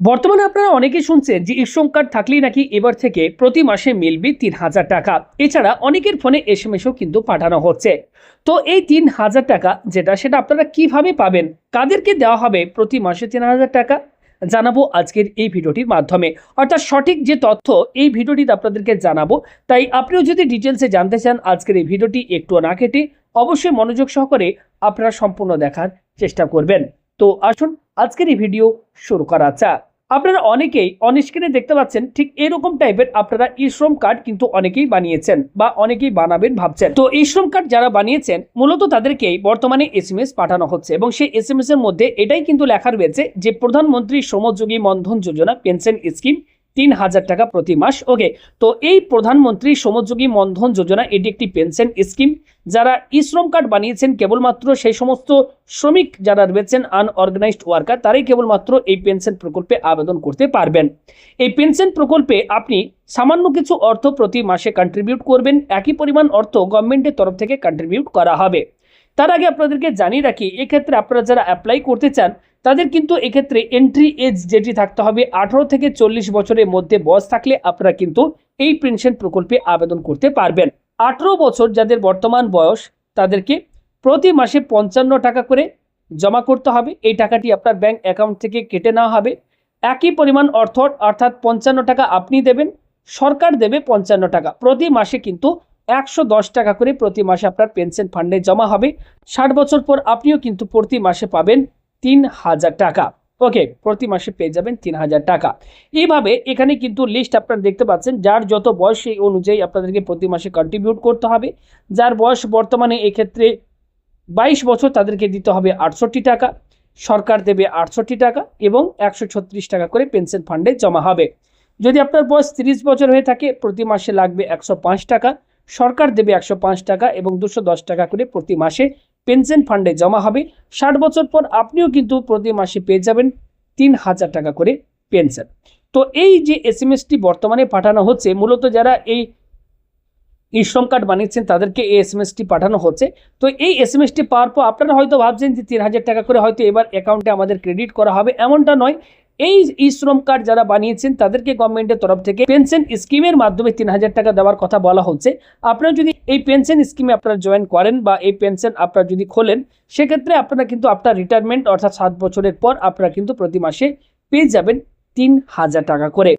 বর্তমানে আপনারা অনেকেই শুনছেন যে ইশ্রম কার্ড থাকলেই নাকি এবার থেকে প্রতি মাসে মিলবে তিন হাজার টাকা। এছাড়া অনেকের ফোনে এস এম এসও কিন্তু পাঠানো হচ্ছে। তো এই তিন হাজার টাকা যেটা, সেটা আপনারা কীভাবে পাবেন? কাদেরকে দেওয়া হবে প্রতি মাসে তিন হাজার টাকা? জানাব আজকের এই ভিডিওটির মাধ্যমে। অর্থাৎ সঠিক যে তথ্য এই ভিডিওটিতে আপনাদেরকে জানাব। তাই আপনিও যদি ডিটেলসে জানতে চান আজকের এই ভিডিওটি একটু না কেটে, অবশ্যই মনোযোগ সহকারে আপনারা সম্পূর্ণ দেখার চেষ্টা করবেন। তো আসুন আজকের এই ভিডিও শুরু করা যাক। আপনারা অনেকেই অনস্ক্রিনে দেখতে পাচ্ছেন, ঠিক এরকম টাইপের আপনারা ই শ্রম কার্ড কিন্তু অনেকেই বানিয়েছেন বা অনেকেই বানাবেন ভাবছেন। তো এই শ্রম কার্ড যারা বানিয়েছেন, মূলত তাদেরকেই বর্তমানে এস পাঠানো হচ্ছে এবং সেই এস এর মধ্যে এটাই কিন্তু লেখা রয়েছে যে প্রধানমন্ত্রী শ্রমযোগী মন্ধন যোজনা পেনশন স্কিম তিন হাজার টাকা প্রতি মাস। ওকে তো এই প্রধানমন্ত্রী শ্রমযোগী মন্ধন যোজনা, এটি একটি পেনশন স্কিম। যারা ই শ্রম কার্ড বানিয়েছেন, কেবলমাত্র সেই সমস্ত শ্রমিক যারা রয়েছেন আনঅর্গানাইজড ওয়ার্কার তারাই কেবলমাত্র এই পেনশন প্রকল্পে আবেদন করতে পারবেন। এই পেনশন প্রকল্পে আপনি সামান্য কিছু অর্থ প্রতি মাসে কন্ট্রিবিউট করবেন। একই পরিমাণ অর্থ গভর্নমেন্টের তরফ থেকে কন্ট্রিবিউট করা হবে। তার আগে আপনাদেরকে জানিয়ে রাখি, এক্ষেত্রে আপনারা যারা অ্যাপ্লাই করতে চান, তাদের কিন্তু এক্ষেত্রে এন্ট্রি এজ যেটি থাকতে হবে, আঠারো থেকে চল্লিশ বছরের মধ্যে বয়স থাকলে আপনারা কিন্তু এই পেনশন প্রকল্পে আবেদন করতে পারবেন। আঠেরো বছর যাদের বর্তমান বয়স, তাদেরকে প্রতি মাসে পঞ্চান্ন টাকা করে জমা করতে হবে। এই টাকাটি আপনার ব্যাংক অ্যাকাউন্ট থেকে কেটে নেওয়া হবে। একই পরিমাণ অর্থ, অর্থাৎ পঞ্চান্ন টাকা আপনি দেবেন, সরকার দেবে পঞ্চান্ন টাকা। প্রতি মাসে কিন্তু একশো দশ টাকা করে প্রতি মাসে আপনার পেনশন ফান্ডে জমা হবে। ষাট বছর পর আপনিও কিন্তু প্রতি মাসে পাবেন তিন হাজার টাকা। ওকে, প্রতি মাসে পেয়ে যাবেন তিন হাজার টাকা। এইভাবে এখানে কিন্তু লিস্ট আপনারা দেখতে পাচ্ছেন, যার যত বয়স সেই অনুযায়ী আপনাদেরকে প্রতি মাসে কন্ট্রিবিউট করতে হবে। যার বয়স বর্তমানে এক্ষেত্রে বাইশ বছর তাদেরকে দিতে হবে আটষট্টি টাকা, সরকার দেবে আটষট্টি টাকা এবং একশো ছত্রিশ টাকা করে পেনশন ফান্ডে জমা হবে। যদি আপনার বয়স তিরিশ বছর হয়ে থাকে, প্রতি মাসে লাগবে একশো পাঁচ টাকা। সরকার দেবে একশো পাঁচ টাকা এবং দুশো দশ টাকা করে প্রতি মাসে পেনশন ফান্ডে জমা হবে। ষাট বছর পর আপনিও কিন্তু প্রতি মাসে পেয়ে যাবেন তিন হাজার টাকা করে পেনশন। তো এই যে এস এম এসটি বর্তমানে পাঠানো হচ্ছে, মূলত যারা এই ই শ্রম কার্ড বানিয়েছেন তাদেরকে এই এস এম এসটি পাঠানো হচ্ছে। তো এই এস এম এসটি পাওয়ার পর আপনারা হয়তো ভাবছেন যে তিন হাজার টাকা করে হয়তো এবার অ্যাকাউন্টে আমাদের ক্রেডিট করা হবে। এমনটা নয় এই ই শ্রম কার্ড যারা বানিয়েছেন, তাদেরকে গভর্নমেন্টের তরফ থেকে পেনশন স্কিমের মাধ্যমে তিন হাজার টাকা দেওয়ার কথা বলা হচ্ছে। আপনারা যদি এই পেনশন স্কিমে আপনারা জয়েন করেন বা এই পেনশন আপনারা যদি খোলেন, সেক্ষেত্রে আপনারা কিন্তু আপনার রিটায়ারমেন্ট অর্থাৎ সাত বছরের পর আপনারা কিন্তু প্রতি মাসে পেয়ে যাবেন তিন হাজার টাকা করে।